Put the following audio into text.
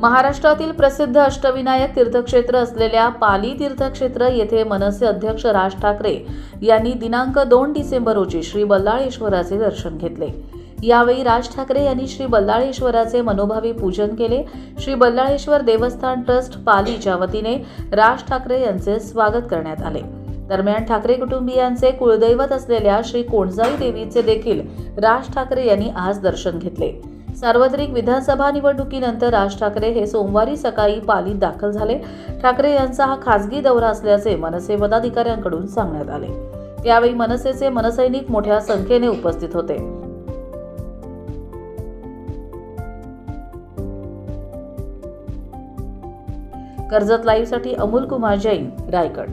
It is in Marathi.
महाराष्ट्रातील प्रसिद्ध अष्टविनायक तीर्थक्षेत्र असलेल्या पाली तीर्थक्षेत्र येथे मनसे अध्यक्ष राज ठाकरे यांनी दिनांक दोन डिसेंबर रोजी श्री बल्लाळेश्वराचे दर्शन घेतले. यावेळी राज ठाकरे यांनी श्री बल्लाळेश्वराचे मनोभावी पूजन केले. श्री बल्लाळेश्वर देवस्थान ट्रस्ट पालीच्या वतीने राज ठाकरे यांचे स्वागत करण्यात आले. दरम्यान ठाकरे कुटुंबियांचे कुळदैवत असलेल्या श्री कोणजाई देवीचे देखील राज ठाकरे यांनी आज दर्शन घेतले. सार्वत्रिक विधानसभा निवडणुकीनंतर राज ठाकरे हे सोमवारी सकाळी पालीत दाखल झाले. ठाकरे यांचा हा खासगी दौरा असल्याचे मनसे पदाधिकाऱ्यांकडून सांगण्यात आले. यावेळी मनसेचे मनसैनिक मोठ्या संख्येने उपस्थित होते. कर्जत लाईव्हसाठी अमोल कुमार जैन रायगड.